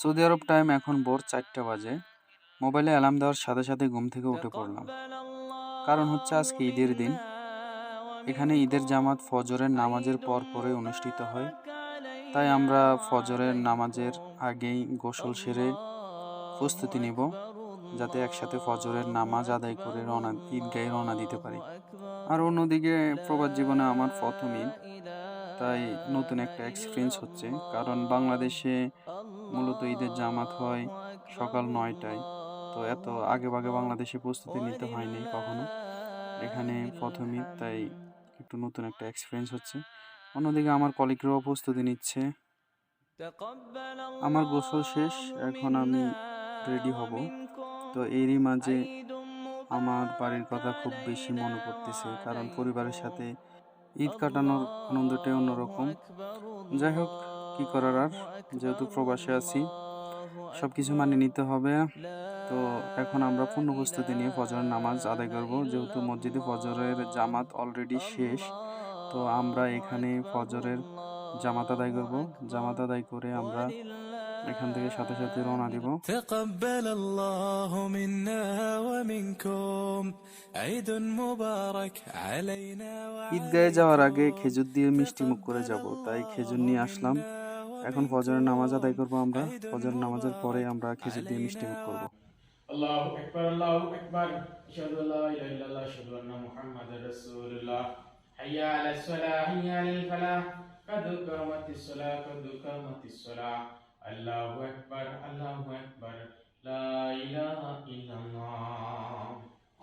Saudi আরব time এখন ভোর চারটা বাজে। মোবাইলে অ্যালার্ম দেওয়ার সাথে সাথে ঘুম থেকে উঠে পড়লাম। কারণ হচ্ছে আজকে ঈদের দিন। এখানে ঈদের জামাত ফজরের নামাজের পর পরে অনুষ্ঠিত হয়। তাই আমরা ফজরের নামাজের আগেই গোসল সেরে প্রস্তুতি নিব, যাতে একসাথে ফজরের নামাজ আদায় করে রওনা ঈদগাহে রওনা দিতে পারি। আর অন্যদিকে প্রবাস জীবনে আমার প্রথম ঈদ তাই নতুন একটা এক্সপিরিয়েন্স হচ্ছে। কারণ বাংলাদেশে মূলত ঈদের জামাত হয় সকাল নয়টায়। তো এত আগে ভাগে বাংলাদেশে প্রস্তুতি নিতে হয়নি কখনো। এখানে প্রথম ঈদ তাই একটু নতুন একটা এক্সপিরিয়েন্স হচ্ছে। অন্যদিকে আমার কলিগরাও প্রস্তুতি নিচ্ছে। আমার গোসল শেষ, এখন আমি রেডি হব। তো এরই মাঝে আমার বাড়ির কথা খুব বেশি মনে পড়তেছে, কারণ পরিবারের সাথে ঈদ কাটানোর আনন্দটাই অন্যরকম। যাই হোক, কি করার আর? যেহেতু প্রবাসে আছি সব কিছু মানিয়ে নিতে হবে। তো এখন আমরা পূর্ণ প্রস্তুতি নিয়ে ফজরের নামাজ আদায় করব। যেহেতু মসজিদে ফজরের জামাত অলরেডি শেষ, তো আমরা এখানে ফজরের জামাত আদায় করব। জামাত আদায় করে আমরা এখান থেকে সাথে সাথে রওনা দিব تقبل الله منا ومنكم عيد مبارك علينا ঈদগাহে যাওয়ার আগে খেজুর দিয়ে মিষ্টি মুখ করে যাব তাই খেজুর নিয়ে আসলাম এখন ফজরের নামাজ আদায় করব আমরা ফজরের নামাজের পরে আমরা খেজুর দিয়ে মিষ্টি মুখ করব الله أكبر الله أكبر أشهد أن لا إله إلا الله أشهد أن محمدا رسول الله حي على الصلاة حي على الفلاح قد قامت الصلاة قد قامت الصلاة আল্লাহ আকবার আল্লাহ আকবার লা ইলাহা ইল্লাল্লাহ।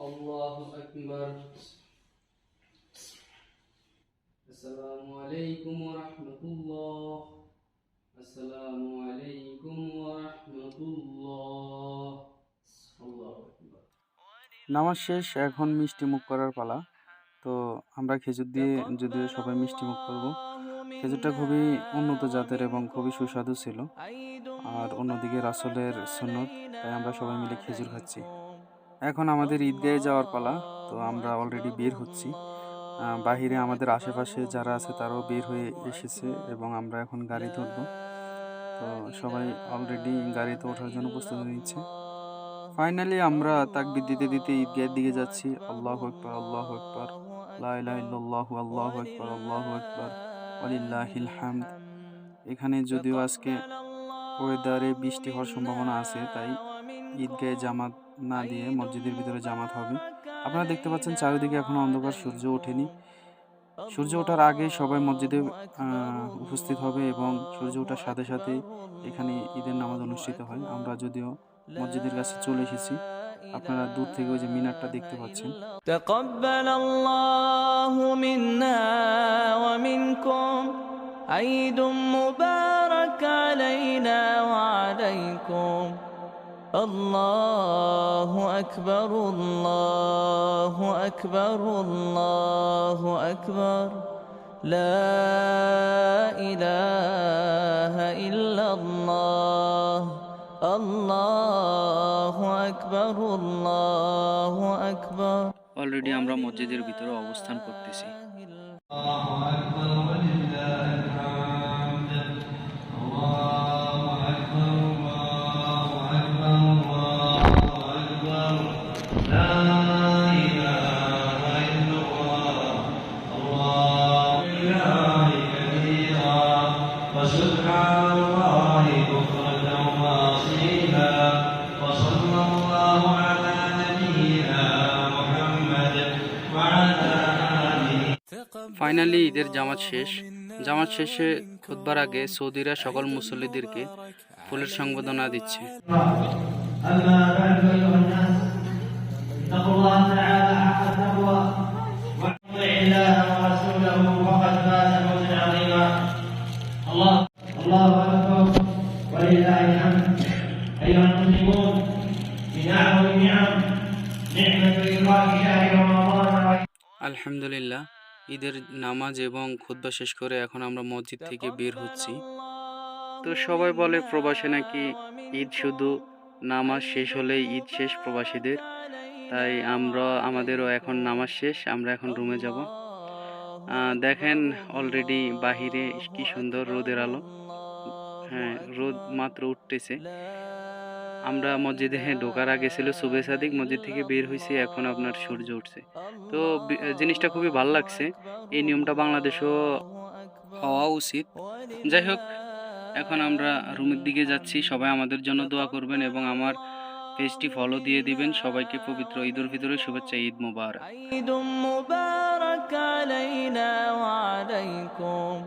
আল্লাহু আকবার। আসসালামু আলাইকুম ওয়া রাহমাতুল্লাহ। আসসালামু আলাইকুম ওয়া রাহমাতুল্লাহ। নামাজ শেষ এখন মিষ্টি মুখ করার পালা। তো আমরা খেজুর দিয়ে যদিও সবাই মিষ্টি মুখ করব। খেজুরটা খুবই উন্নত জাতের এবং খুবই সুস্বাদু ছিল। আর অন্যদিকে রাসলের সুন্নত, তাই আমরা সবাই মিলে খেজুর খাচ্ছি। এখন আমাদের ঈদগাহে যাওয়ার পালা, তো আমরা অলরেডি বের হচ্ছি। বাহিরে আমাদের আশেপাশে যারা আছে তারাও বের হয়ে এসেছে এবং আমরা এখন গাড়ি ধরব। তো সবাই অলরেডি গাড়িতে ওঠার জন্য প্রস্তুতি নিচ্ছে। ফাইনালি আমরা তাকবির দিতে দিতে ঈদগাহের দিকে যাচ্ছি। আল্লাহ আকবর আল্লাহ আকবর লাহ আল্লাহ আকবর আল্লাহ আকবর। আলিল্লাহিল হামদ এখানে যদিও আজকে ওয়েদারে বৃষ্টি হওয়ার সম্ভাবনা আছে তাই ঈদগাহে জামাত না দিয়ে মসজিদের ভিতরে জামাত হবে। আপনারা দেখতে পাচ্ছেন চারিদিকে এখনও অন্ধকার সূর্য ওঠেনি। সূর্য ওঠার আগে সবাই মসজিদে উপস্থিত হবে এবং সূর্য ওঠার সাথে সাথে এখানে ঈদের নামাজ অনুষ্ঠিত হয়। আমরা যদিও মসজিদের কাছে চলে এসেছি। আপনারা দূর থেকে ওই যে মিনারটা দেখতে পাচ্ছেন تقبل الله منا ومنكم عيد مبارك علينا وعليكم الله أكبر الله أكبر الله أكبر لا إله إلا الله আল্লাহ অলরেডি আমরা মসজিদের ভিতরে অবস্থান করতেছি। ফাইনালি ঈদের জামাত শেষ। জামাত শেষে খুদবার আগে সৌদিরা সকল মুসল্লিদেরকে ফুলের সংবর্ধনা দিচ্ছে। আলহামদুলিল্লাহ ঈদের নামাজ এবং খুতবা শেষ করে এখন আমরা মসজিদ থেকে বের হচ্ছি। তো সবাই বলে প্রবাসে নাকি ঈদ শুধু নামাজ শেষ হলেই ঈদ শেষ প্রবাসীদের? তাই আমরা, আমাদেরও এখন নামাজ শেষ, আমরা এখন রুমে যাব। দেখেন অলরেডি বাহিরে কি সুন্দর রোদের আলো। হ্যাঁ রোদ মাত্র উঠতেছে। আমরা মসজিদে হ্যাঁ ঢোকার আগে ছিল সুবে সাদিক মসজিদ থেকে বের হয়েছি এখন আপনার সূর্য উঠছে। তো জিনিসটা খুবই ভালো লাগছে। এই নিয়মটা বাংলাদেশেও হওয়া উচিত। যাই হোক, এখন আমরা রুমের দিকে যাচ্ছি। সবাই আমাদের জন্য দোয়া করবেন এবং আমার পেজটি ফলো দিয়ে দিবেন। সবাইকে পবিত্র ঈদ উল শুভেচ্ছা, ঈদ মোবারক।